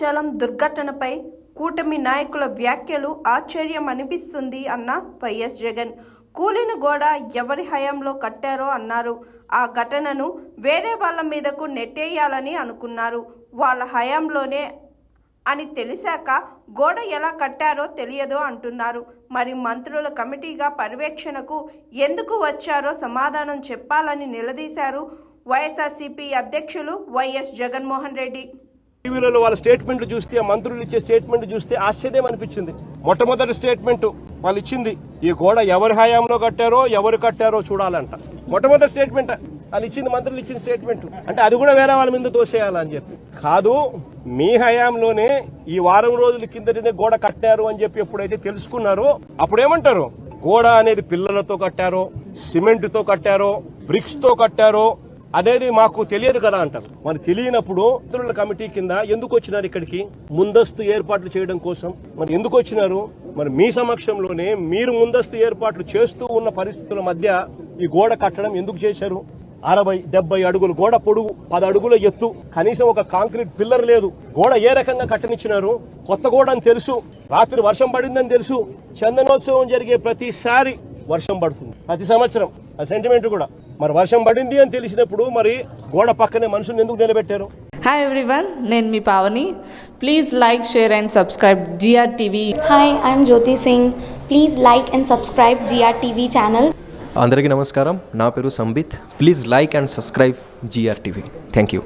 భద్రాచలం దుర్ఘటనపై కూటమి నాయకుల వ్యాఖ్యలు ఆశ్చర్యం అనిపిస్తుంది అన్న వైఎస్ జగన్. కూలిన గోడ ఎవరి హయాంలో కట్టారో అన్నారు. ఆ ఘటనను వేరే వాళ్ళ మీదకు నెట్టేయాలని అనుకున్నారు. వాళ్ళ హయాంలోనే అని తెలిసాక గోడ ఎలా కట్టారో తెలియదు అంటున్నారు. మరి మంత్రుల కమిటీగా పర్యవేక్షణకు ఎందుకు వచ్చారో సమాధానం చెప్పాలని నిలదీశారు వైఎస్ఆర్సీపీ అధ్యక్షులు వైఎస్ జగన్మోహన్ రెడ్డి. టీవీలలో వాళ్ళ స్టేట్మెంట్లు చూస్తే మంత్రులు ఇచ్చే స్టేట్మెంట్ చూస్తే ఆశ్చర్యం అనిపించింది. మొట్టమొదటి స్టేట్మెంట్ వాళ్ళు ఇచ్చింది ఈ గోడ ఎవరి హయాంలో కట్టారో ఎవరు కట్టారో చూడాలంట. మొట్టమొదటి స్టేట్మెంట్ వాళ్ళు ఇచ్చింది మంత్రులు ఇచ్చిన స్టేట్మెంట్. అంటే అది కూడా వేరే వాళ్ళ మీద తోసేయాలని చెప్పి. కాదు మీ హయాంలోనే ఈ వారం రోజుల కిందటనే గోడ కట్టారు అని చెప్పి ఎప్పుడైతే తెలుసుకున్నారో అప్పుడు ఏమంటారు గోడ అనేది పిల్లలతో కట్టారో సిమెంట్తో కట్టారో బ్రిక్స్తో కట్టారో అనేది మాకు తెలియదు కదా అంటారు. మరి తెలియనప్పుడు మంత్రుల కమిటీ కింద ఎందుకు వచ్చినారు ఇక్కడికి? ముందస్తు ఏర్పాట్లు చేయడం కోసం. మరి ఎందుకు వచ్చినారు? మరి మీ సమక్షంలోనే మీరు ముందస్తు ఏర్పాట్లు చేస్తూ ఉన్న పరిస్థితుల మధ్య ఈ గోడ కట్టడం ఎందుకు చేశారు? అరవై డెబ్బై అడుగులు గోడ పొడుగు పది అడుగుల ఎత్తు. కనీసం ఒక కాంక్రీట్ పిల్లర్ లేదు. గోడ ఏ రకంగా కట్టనిచ్చినారు? కొత్త గోడ అని తెలుసు. రాత్రి వర్షం పడిందని తెలుసు. చందనోత్సవం జరిగే ప్రతిసారి వర్షం పడుతుంది. ప్రతి సంవత్సరం. ఆ సెంటిమెంట్ కూడా. మరి వర్షం పడింది అని తెలిసినప్పుడు మరి గోడ పక్కనే మనుషుల్ని ఎందుకు నిలబెట్టారు? హాయ్ ఎవ్రీవన్ నేను మీ Pavani. Please like share and subscribe G R Hi, I'm Jyoti Singh. Please like and subscribe GRTV channel. అందరికీ నమస్కారం. నా పేరు Sambit. Please like and subscribe G R TV thank you